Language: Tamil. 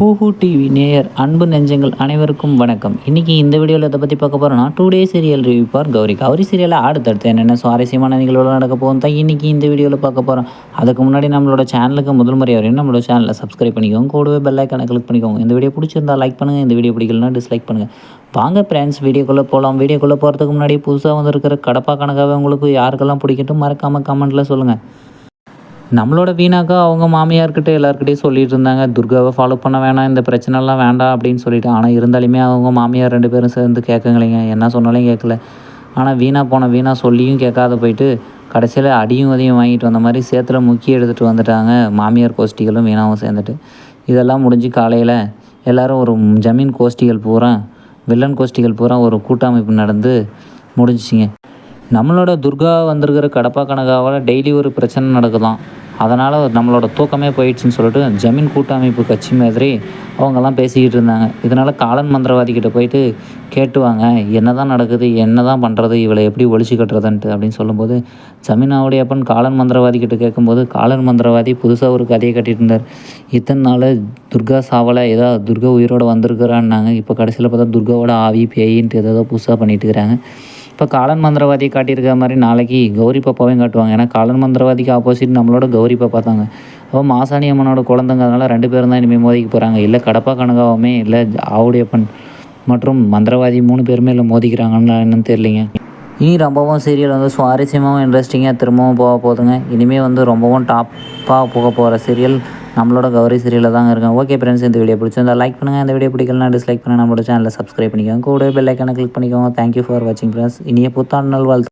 ஹூஹூ டிவி நேயர் அன்பு நெஞ்சங்கள் அனைவருக்கும் வணக்கம். இன்றைக்கி இந்த வீடியோவில் இதை பற்றி பார்க்க போகிறோன்னா today serial review for Gowri Gowri சீரியலில் அடுத்தடுத்து என்னென்ன சுவாரஸ்யமான நிகழ்வுகள் நடக்க போகும் தான் இன்றைக்கி இந்த வீடியோவில் பார்க்க போகிறோம் அதுக்கு முன்னாடி நம்மளோட சேனலுக்கு முதல் முறை வரையும் நம்மளோட சேனலை சப்ஸ்கிரைப் பண்ணிக்கோங்க. கூடவே பெல் ஐக்கானை கிளிக் பண்ணிக்கோங்க. இந்த வீடியோ பிடிச்சிருந்தா லைக் பண்ணுங்கள் இந்த வீடியோ பிடிக்கலனா டிஸ்லைக் பண்ணுங்கள் வாங்க ஃப்ரெண்ட்ஸ் வீடியோக்குள்ளே போகலாம் வீடியோக்குள்ளே போகிறதுக்கு முன்னாடி புதுசாக வந்திருக்கிற கடப்பா கணக்காக உங்களுக்கு யாருக்கெல்லாம் பிடிக்கட்டும் மறக்காமல் கமெண்ட்டில் சொல்லுங்கள் நம்மளோட வீணாக்கா அவங்க மாமியார்கிட்ட எல்லாருக்கிட்டையும் சொல்லிட்டு இருந்தாங்க. துர்காவை ஃபாலோ பண்ண வேணாம் இந்த பிரச்சனைலாம் வேண்டாம் அப்படின்னு சொல்லிட்டு. ஆனால் இருந்தாலுமே அவங்க மாமியார் ரெண்டு பேரும் சேர்ந்து கேட்குங்களேங்க என்ன சொன்னாலும் கேட்கல. ஆனால் வீணாக போன வீணாக சொல்லியும் கேட்காத போயிட்டு கடைசியில் அடியும் அதையும் வாங்கிட்டு வந்த மாதிரி சேத்துல முக்கி எடுத்துகிட்டு வந்துட்டாங்க. மாமியார் கோஷ்டிகளும் வீணாவும் சேர்ந்துட்டு. இதெல்லாம் முடிஞ்சு காலையில் எல்லோரும் ஒரு ஜமீன் கோஷ்டிகள் பூரா வில்லன் கோஷ்டிகள் பூரா ஒரு கூட்டமைப்பு நடந்து முடிஞ்சிச்சிங்க. நம்மளோட துர்கா வந்திருக்கிற கடப்பா கனகாவால் டெய்லி ஒரு பிரச்சனை நடக்குதான். அதனால் நம்மளோட தூக்கமே போயிடுச்சுன்னு சொல்லிட்டு ஜமீன் கூட்டமைப்பு கட்சி மாதிரி அவங்கெல்லாம் பேசிக்கிட்டு இருந்தாங்க. இதனால் காலன் மந்திரவாதிக்கிட்ட போயிட்டு கேட்டுவாங்க என்ன தான் நடக்குது என்ன தான் பண்ணுறது இவளை எப்படி ஒழிச்சு கட்டுறதுன்ட்டு அப்படின்னு சொல்லும்போது ஜமீனாவுடைய அப்பன் காலன் மந்திரவாதிக்கிட்ட கேட்கும்போது காலன் மந்திரவாதி புதுசாக ஒரு கதையை கட்டிட்டு இருந்தார். இத்தனை நாள் துர்கா சாவலை ஏதோ துர்கா உயிரோடு வந்திருக்கிறான்னாங்க. இப்போ கடைசியில் பார்த்தா துர்காவோட ஆவி பேயின்ட்டு ஏதோ புதுசாக பண்ணிட்டு இருக்கிறாங்க. இப்போ காலன் மந்திரவாதியை காட்டியிருக்க மாதிரி நாளைக்கு கௌரி பாப்பாவையும் காட்டுவாங்க. ஏன்னா காலன் மந்திரவாதிக்கு ஆப்போசிட் நம்மளோட கௌரி பாப்பா தாங்க. அப்போ மாசாணி அம்மனோட குழந்தைங்கிறதுனால ரெண்டு பேரும் தான் இனிமேல் மோதிக்க போகிறாங்க இல்லை கடப்பா கனகாவுமே இல்லை ஆவுடையப்பன் மற்றும் மந்திரவாதி மூணு பேருமே இல்லை மோதிக்கிறாங்கன்னு என்னன்னு தெரியலிங்க. இனி ரொம்பவும் சீரியல் வந்து சுவாரஸ்யமாகவும் இன்ட்ரெஸ்டிங்காக திரும்பவும் போக போகுதுங்க. இனிமேல் வந்து ரொம்பவும் டாப்பாக போக போகிற சீரியல் நம்மளோட கௌரி சீரியலில் தாங்க இருக்கேன். ஓகே ஃப்ரெண்ட்ஸ் இந்த வீடியோ பிடிச்சிருந்தா லைக் பண்ணுங்கள் இந்த வீடியோ பிடிக்கலனா டிஸ்லைக் பண்ணுங்கள் நம்மளோட சேனலில் சப்ஸ்கிரைப் பண்ணிக்கோங்க. கூட பெல் ஐக்கானை கிளிக் பண்ணிக்கோங்க. தேங்க்யூ ஃபார் வாட்சிங் ஃப்ரெண்ட்ஸ் இனிய புத்தாண்டு நல்வாழ்த்து